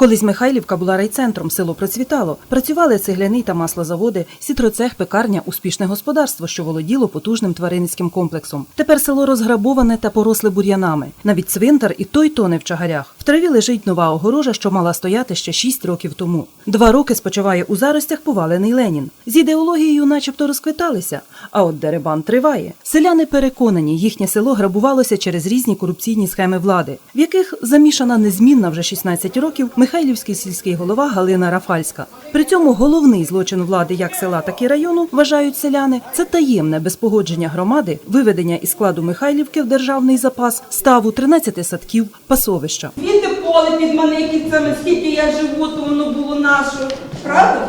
Колись Михайлівка була райцентром, село процвітало. Працювали цегляний та маслозаводи, сітроцех, пекарня, успішне господарство, що володіло потужним тваринницьким комплексом. Тепер село розграбоване та поросле бур'янами. Навіть цвинтар і той тоне в чагарях. В траві лежить нова огорожа, що мала стояти ще шість років тому. Два роки спочиває у заростях повалений Ленін. З ідеологією, начебто, розквиталися. А от дерибан триває. Селяни переконані, їхнє село грабувалося через різні корупційні схеми влади, в яких замішана незмінна вже 16 років Михайлівський сільський голова Галина Рафальська. При цьому головний злочин влади як села, так і району вважають селяни. Це таємне без погодження громади, виведення із складу Михайлівки в державний запас, ставу 13 садків, пасовища. Звідти поле під Маниківцями, скільки я живу, то воно було наше. Правда?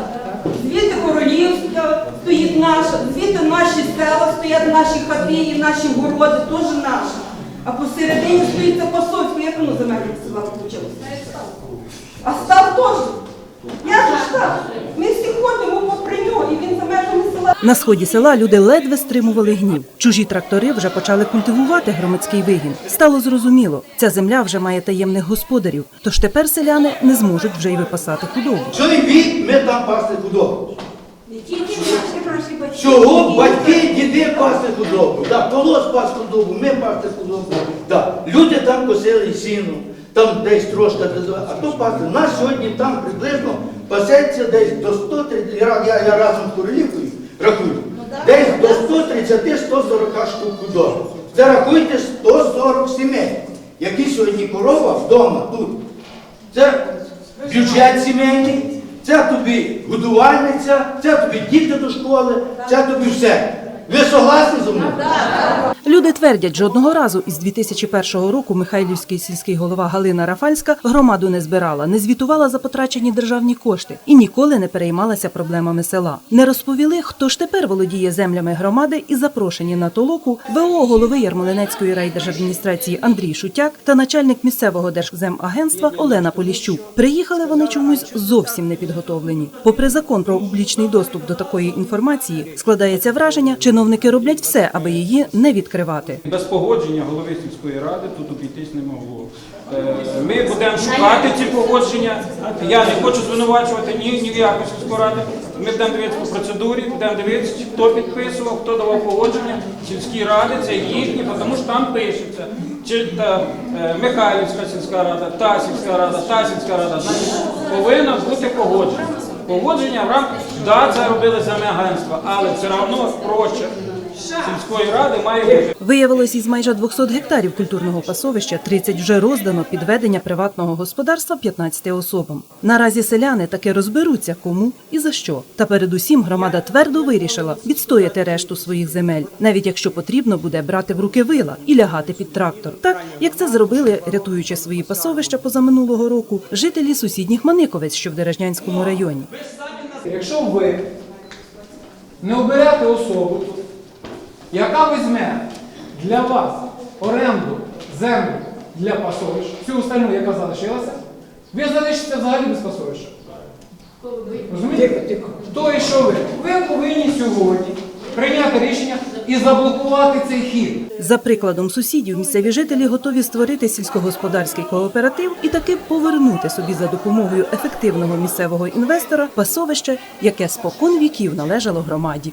Звідти королівська стоїть наша, звідти наші села стоять наші хати і наші городи теж наші. А посередині стоїть це Пасовське, як воно за мене села вийшло? А став теж. Я ж став. Ми всі ходимо попри нього, і він за межами села. На сході села люди ледве стримували гнів. Чужі трактори вже почали культивувати громадський вигін. Стало зрозуміло, ця земля вже має таємних господарів. Тож тепер селяни не зможуть вже й випасати худобу. Що не від, ми там пасли худобу. Чого батьки, діди пасли худобу? Да, колос пас худобу, ми пасли худобу. Да. Люди там косили сіну, там десь трошки, а то пасли. Нас сьогодні там приблизно пасеться десь до 130, я, я, я разом з королівкою рахую, десь до 130-140 штук худоби. Це рахуйте 140 сімей, які сьогодні корова вдома тут. Це бюджет сімейний, це тобі годувальниця, це тобі діти до школи, це тобі все. Ви согласні зі мною? Люди твердять, жодного разу із 2001 року Михайлівський сільський голова Галина Рафальська громаду не збирала, не звітувала за потрачені державні кошти і ніколи не переймалася проблемами села. Не розповіли, хто ж тепер володіє землями громади і запрошені на толоку ВО голови Ярмолинецької райдержадміністрації Андрій Шутяк та начальник місцевого держземагентства Олена Поліщук. Приїхали вони чомусь зовсім не підготовлені. Попри закон про публічний доступ до такої інформації, складається враження, чиновники роблять все, аби її не відкривати. Без погодження голови сільської ради тут обійтись не могло. Е, Ми будемо шукати ці погодження. Я не хочу звинувачувати ні, ні в яку сільську раду. Ми будемо дивитися по процедурі, будемо дивитися, хто підписував, хто давав погодження. Сільські ради це їхні, тому що там пишеться. Чи та е, Михайлівська сільська рада, та сільська рада, та сільська рада. Значить, повинно бути погодження. Погодження в рамках, да, це робили агентства, але все одно прочерк сільської ради має бути. Виявилось, із майже 200 гектарів культурного пасовища 30 вже роздано під ведення приватного господарства 15 особам. Наразі селяни таки розберуться, кому і за що. Та передусім громада твердо вирішила відстояти решту своїх земель, навіть якщо потрібно буде брати в руки вила і лягати під трактор. Так як це зробили, рятуючи свої пасовища позаминулого року, жителі сусідніх Маниковець, що в Дережнянському районі. Якщо ви не оберете особу, яка візьме для вас оренду землю для пасовищ, всю остальну, яка залишилася, ви залишитеся взагалі без пасовища. Розумієте? То і що ви? Ви повинні сьогодні прийняти рішення і заблокувати цей хід. За прикладом сусідів, місцеві жителі готові створити сільськогосподарський кооператив і таки повернути собі за допомогою ефективного місцевого інвестора пасовище, яке спокон віків належало громаді.